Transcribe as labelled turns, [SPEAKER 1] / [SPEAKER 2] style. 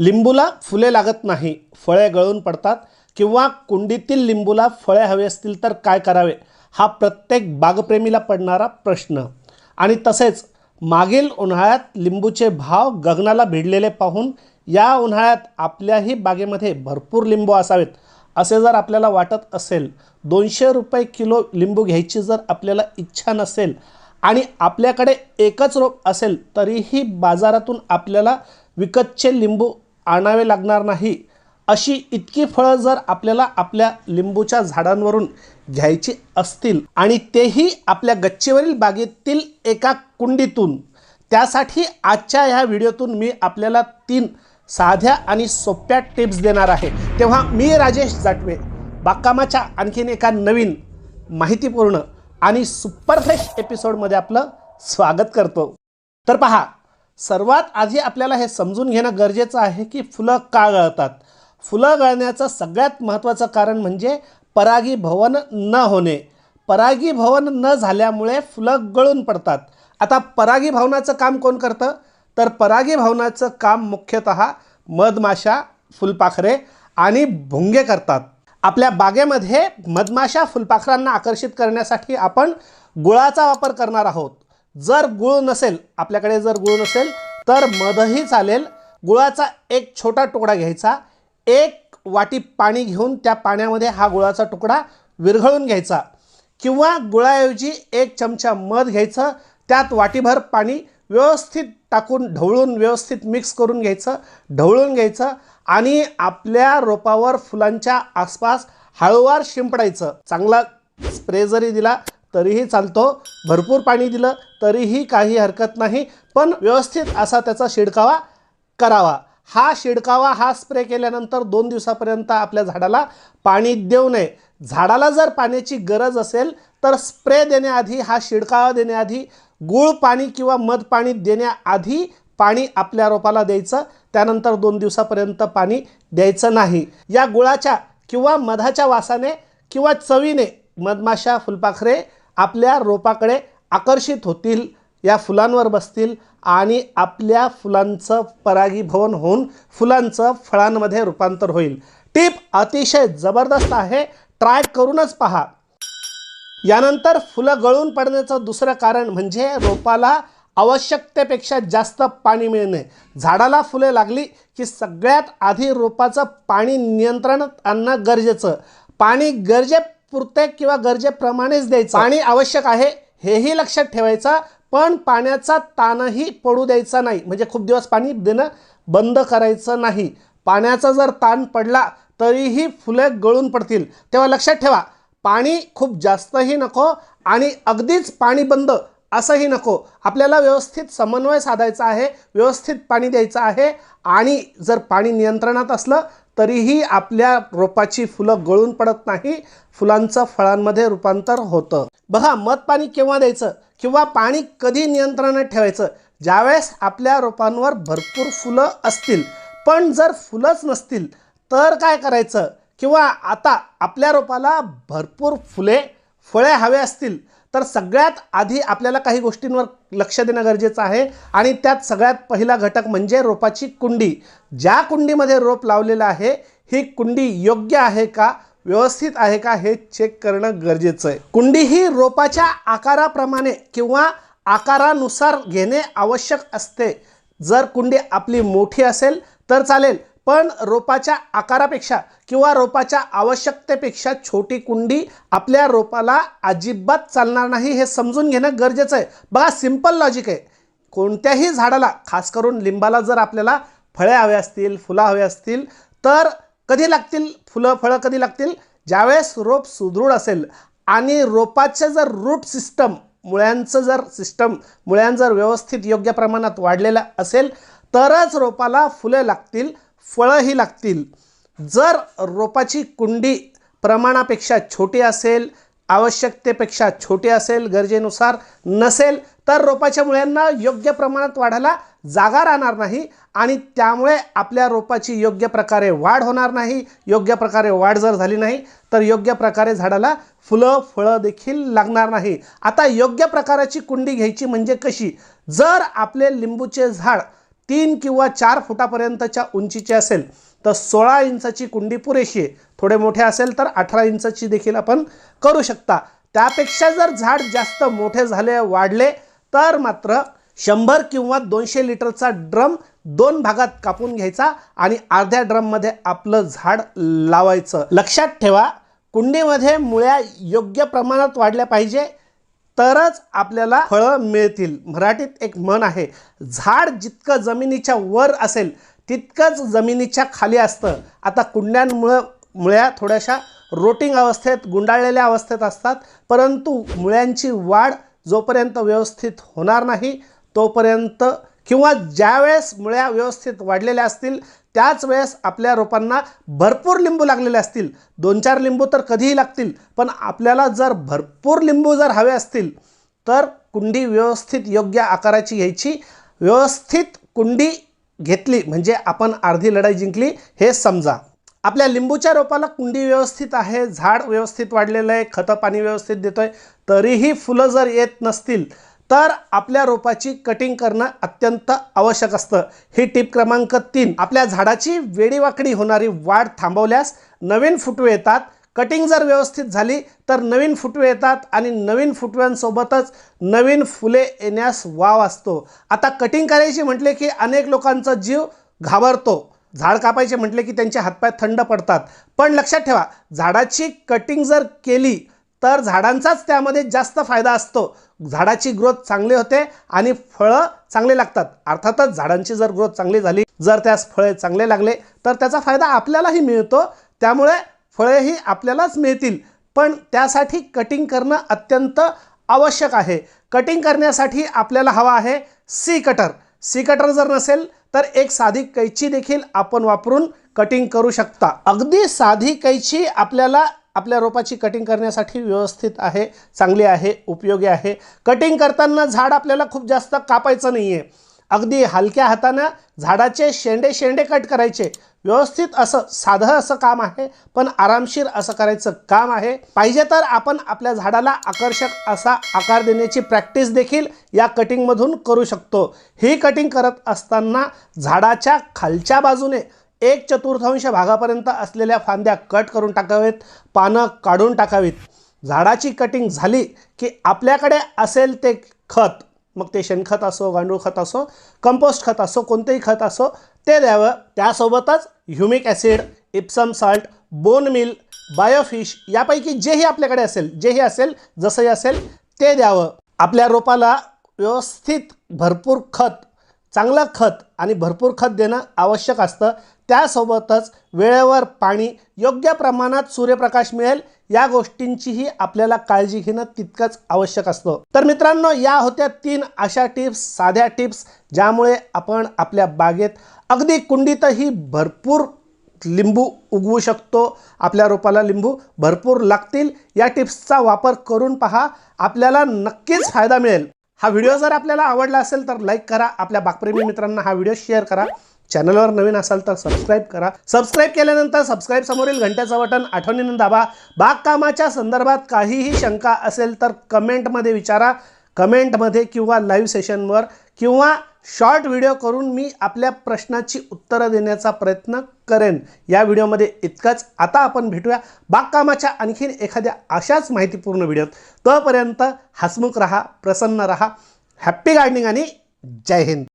[SPEAKER 1] लिंबूला फुले लागत नाही फळे गळून पडतात किंवा कुंडीतील लिंबूला फळे हवे असतील तर काय करावे? हा प्रत्येक बागप्रेमीला पडणारा प्रश्न. आणि तसेच मागील उन्हाळ्यात लिंबूचे भाव गगनाला भिडलेले पाहून या उन्हाळ्यात आपल्याही बागेमध्ये भरपूर लिंबू असावेत. असे जर आपल्याला वाटत असेल दोनशे रुपये किलो लिंबू घ्यायची जर आपल्याला इच्छा नसेल आणि आपल्याकडे एकच रोप असेल तरीही बाजारातून आपल्याला विकतचे लिंबू आणावे लागणार नाही. अशी इतकी फळं जर आपल्याला आपल्या लिंबूच्या झाडांवरून घ्यायची असतील आणि तेही आपल्या गच्चीवरील बागेतील एका कुंडीतून त्यासाठी आजच्या ह्या व्हिडिओतून मी आपल्याला तीन साध्या आणि सोप्या टिप्स देणार आहे. तेव्हा मी राजेश जाटवे बागकामाच्या आणखीन एका नवीन माहितीपूर्ण आणि सुपरफ्रेश एपिसोडमध्ये आपलं स्वागत करतो. तर पहा सर्वात आधी आपल्याला हे समजून घेणं गरजेचं आहे की फुलं का गळतात? फुलं गळण्याचं सगळ्यात महत्त्वाचं कारण म्हणजे परागीभवन न होणे. परागीभवन न झाल्यामुळे फुलं गळून पडतात. आता परागीभवनाचं काम कोण करतं? तर परागीभवनाचं काम मुख्यतः मधमाशा फुलपाखरे आणि भुंगे करतात. आपल्या बागेमध्ये मधमाशा फुलपाखरांना आकर्षित करण्यासाठी आपण गुळाचा वापर करणार आहोत. जर गुळ नसेल आपल्याकडे जर गुळ नसेल तर मधही चालेल. गुळाचा एक छोटा तुकडा घ्यायचा. एक वाटी पाणी घेऊन त्या पाण्यामध्ये हा गुळाचा तुकडा विरघळून घ्यायचा. किंवा गुळाऐवजी एक चमचा मध घ्यायचं. त्यात वाटीभर पाणी व्यवस्थित टाकून ढवळून व्यवस्थित मिक्स करून घ्यायचं. ढवळून घ्यायचं आणि आपल्या रोपावर फुलांच्या आसपास हळूवार शिंपडायचं. चांगला स्प्रे जरी दिला तरीही चालतो. भरपूर पाणी दिलं तरीही काही हरकत नाही. पण व्यवस्थित असा त्याचा शिडकावा करावा. हा शिडकावा हा स्प्रे केल्यानंतर दोन दिवसापर्यंत आपल्या झाडाला पाणी देऊ नये. झाडाला जर पाण्याची गरज असेल तर स्प्रे देण्याआधी हा शिडकावा देण्याआधी गूळ पाणी किंवा मध पाणी देण्याआधी पाणी आपल्या रोपाला द्यायचं. त्यानंतर दोन दिवसापर्यंत पाणी द्यायचं नाही. या गुळाच्या किंवा मधाच्या वासाने किंवा चवीने मधमाशा फुलपाखरे आपल्या रोपाकडे आकर्षित होतील या फुलांवर बसतील आणि आपल्या फुलांचं परागीभवन होऊन फुलांचं फळांमध्ये रूपांतर होईल. टीप अतिशय जबरदस्त आहे. ट्राय करूनच पहा. यानंतर फुलं गळून पडण्याचं दुसरं कारण म्हणजे रोपाला आवश्यकतेपेक्षा जास्त पाणी मिळणे. झाडाला फुले लागली की सगळ्यात आधी रोपाचं पाणी नियंत्रणात आणणं गरजेचं. पाणी गरजे पुरते किंवा गरजेप्रमाणेच द्यायचं. पाणी आवश्यक आहे हेही लक्षात ठेवायचं पण पाण्याचा ताणही पडू द्यायचा नाही. म्हणजे खूप दिवस पाणी देणं बंद करायचं नाही. पाण्याचा जर ताण पडला तरीही फुले गळून पडतील. तेव्हा लक्षात ठेवा पाणी खूप जास्तही नको आणि अगदीच पाणी बंद असंही नको. आपल्याला व्यवस्थित समन्वय साधायचा आहे व्यवस्थित पाणी द्यायचं आहे आणि जर पाणी नियंत्रणात असलं तरीही आपल्या रोपाची फुलं गळून पडत नाही फुलांचं फळांमध्ये रूपांतर होतं. बघा मध पाणी केव्हा द्यायचं? किंवा पाणी कधी नियंत्रणात ठेवायचं? ज्यावेळेस आपल्या रोपांवर भरपूर फुलं असतील पण जर फुलंच नसतील तर काय करायचं? किंवा आता आपल्या रोपाला भरपूर फुले फळे हवे असतील तर सगळ्यात आधी आपल्याला काही गोष्टींवर लक्ष देणं गरजेचं आहे. आणि त्यात सगळ्यात पहिला घटक म्हणजे रोपाची कुंडी. ज्या कुंडीमध्ये रोप लावलेलं आहे ही कुंडी योग्य आहे का व्यवस्थित आहे का हे चेक करणं गरजेचं आहे. कुंडी ही रोपाच्या आकाराप्रमाणे किंवा आकारानुसार घेणे आवश्यक असते. जर कुंडी आपली मोठी असेल तर चालेल. पण रोपाच्या आकारापेक्षा किंवा रोपाच्या आवश्यकतेपेक्षा छोटी कुंडी आपल्या रोपाला अजिबात चालणार नाही हे समजून घेणं गरजेचं आहे. बघा सिंपल लॉजिक आहे. कोणत्याही झाडाला खास करून लिंबाला जर आपल्याला फळे हवे असतील फुलं हवे असतील तर कधी लागतील? फुलं फळं कधी लागतील? ज्यावेळेस रोप सुदृढ असेल आणि रोपाचे जर रूट सिस्टम मुळ्यांचं जर सिस्टम मुळ्यां जर व्यवस्थित योग्य प्रमाणात वाढलेलं असेल तरच रोपाला फुलं लागतील फळंही लागतील. जर रोपाची कुंडी प्रमाणापेक्षा छोटी असेल आवश्यकतेपेक्षा छोटी असेल गरजेनुसार नसेल तर रोपाच्या मुळ्यांना योग्य प्रमाणात वाढायला जागा राहणार नाही आणि त्यामुळे आपल्या रोपाची योग्य प्रकारे वाढ होणार नाही. योग्य प्रकारे वाढ जर झाली नाही तर योग्य प्रकारे झाडाला फुलं फळं देखील लागणार नाही. आता योग्य प्रकाराची कुंडी घ्यायची म्हणजे कशी? जर आपले लिंबूचे झाड तीन किंवा चार फुटापर्यंतच्या उंचीची असेल तर सोळा इंचाची कुंडी पुरेशी आहे. थोडे मोठे असेल तर अठरा इंचाची देखील आपण करू शकता. त्यापेक्षा जर झाड जास्त मोठे झाले वाढले तर मात्र शंभर किंवा दोनशे लिटरचा ड्रम दोन भागात कापून घ्यायचा आणि अर्ध्या ड्रममध्ये आपलं झाड लावायचं. लक्षात ठेवा कुंडीमध्ये मुळ्या योग्य प्रमाणात वाढल्या पाहिजे. तरच आपल्याला फळं मिळतील. मराठीत एक म्हण आहे झाड जितकं जमिनीच्या वर असेल तितकंच जमिनीच्या खाली असतं. आता कुंड्यांमुळं मुळ्या थोड्याशा रोटिंग अवस्थेत गुंडाळलेल्या अवस्थेत असतात परंतु मुळ्यांची वाढ जोपर्यंत व्यवस्थित होणार नाही तोपर्यंत किंवा ज्यावेळेस मुळ्या व्यवस्थित वाढलेल्या असतील त्याच वेळेस आपल्या रोपांना भरपूर लिंबू लागलेले असतील. दोन चार लिंबू तर कधीही लागतील. पण आपल्याला जर भरपूर लिंबू जर हवे असतील तर कुंडी व्यवस्थित योग्य आकाराची घ्यायची. व्यवस्थित कुंडी घेतली म्हणजे आपण अर्धी लढाई जिंकली हे समजा. आपल्या लिंबूच्या रोपाला कुंडी व्यवस्थित आहे झाड व्यवस्थित वाढलेलं आहे खतं पाणी व्यवस्थित देतो आहे तरीही फुलं जर येत नसतील तर आपल्या रोपाची कटिंग करणं अत्यंत आवश्यक असतं. ही टीप क्रमांक तीन. आपल्या झाडाची वेडीवाकडी होणारी वाढ थांबवल्यास नवीन फुटवे येतात. कटिंग जर व्यवस्थित झाली तर नवीन फुटवे येतात आणि नवीन फुटव्यांसोबतच नवीन फुले येण्यास वाव असतो. आता कटिंग करायची म्हटले की अनेक लोकांचा जीव घाबरतो. झाड कापायचे म्हटले की त्यांचे हातपाय थंड पडतात. पण लक्षात ठेवा झाडाची कटिंग जर केली तर झाडांचाच त्यामध्ये जास्त फायदा असतो. झाडाची ग्रोथ चांगली होते आणि फळं चांगले लागतात. अर्थातच झाडांची जर ग्रोथ चांगली झाली जर त्यास फळे चांगले लागले तर त्याचा फायदा आपल्यालाही मिळतो. त्यामुळे फळेही आपल्यालाच मिळतील. पण त्यासाठी कटिंग करणं अत्यंत आवश्यक आहे. कटिंग करण्यासाठी आपल्याला हवा आहे सी कटर सी कटर जर नसेल तर एक साधी कैची देखील आपण वापरून कटिंग करू शकता. अगदी साधी कैची आपल्याला आपल्या रोपाची कटिंग करण्यासाठी व्यवस्थित आहे चांगली आहे उपयोगी आहे. कटिंग करताना झाड आपल्याला खूप जास्त कापायचं नाही आहे अगदी हलक्या हातानं झाडाचे शेंडे शेंडे कट करायचे. व्यवस्थित असं साधं असं काम आहे पण आरामशीर असं करायचं काम आहे. पाहिजे तर आपण आपल्या झाडाला आकर्षक असा आकार देण्याची प्रॅक्टिस देखील या कटिंगमधून करू शकतो. ही कटिंग करत असताना झाडाच्या खालच्या बाजूने एक चतुर्थांश भागापर्यंत असलेल्या फांद्या कट करून टाकावेत पानं काढून टाकावीत. झाडाची कटिंग झाली की आपल्याकडे असेल ते खत. मग ते शेणखत असो गांडूळ खत असो कंपोस्ट खत असो कोणतेही खत असो ते द्यावं. त्यासोबतच humic acid Epsom salt bone meal बायोफिश यापैकी जेही आपल्याकडे असेल जेही असेल जसंही असेल ते द्यावं. आपल्या रोपाला व्यवस्थित भरपूर खत चांगलं खत आणि भरपूर खत देणं आवश्यक असतं. त्यासोबतच वेळेवर पाणी योग्य प्रमाणात सूर्यप्रकाश मिळेल या गोष्टींचीही आपल्याला काळजी घेणं तितकंच आवश्यक असतं. तर मित्रांनो या होत्या तीन अशा टिप्स साध्या टिप्स ज्यामुळे आपण आपल्या बागेत अगदी कुंडीतही भरपूर लिंबू उगवू शकतो. आपल्या रोपाला लिंबू भरपूर लागतील. या टिप्सचा वापर करून पहा आपल्याला नक्कीच फायदा मिळेल. हा व्हिडिओ जर आपल्याला आवडला असेल तर लाईक करा. आपल्या बागप्रेमी मित्रांना हा व्हिडिओ शेअर करा. चॅनलवर नवीन असाल तर सबस्क्राईब करा. सबस्क्राईब केल्यानंतर सबस्क्राईब समोरील घंट्याचं बटन आठवणीनं दाबा. बागकामाच्या संदर्भात काहीही शंका असेल तर कमेंटमध्ये विचारा. कमेंटमध्ये किंवा लाईव्ह सेशनवर किंवा शॉर्ट व्हिडिओ करून मी आपल्या प्रश्नाची उत्तरं देण्याचा प्रयत्न करेन. या व्हिडिओमध्ये इतकंच. आता आपण भेटूया बागकामाच्या आणखीन एखाद्या अशाच माहितीपूर्ण व्हिडिओत. तोपर्यंत हसमुख रहा प्रसन्न रहा. हॅप्पी गार्डनिंग आणि जय हिंद.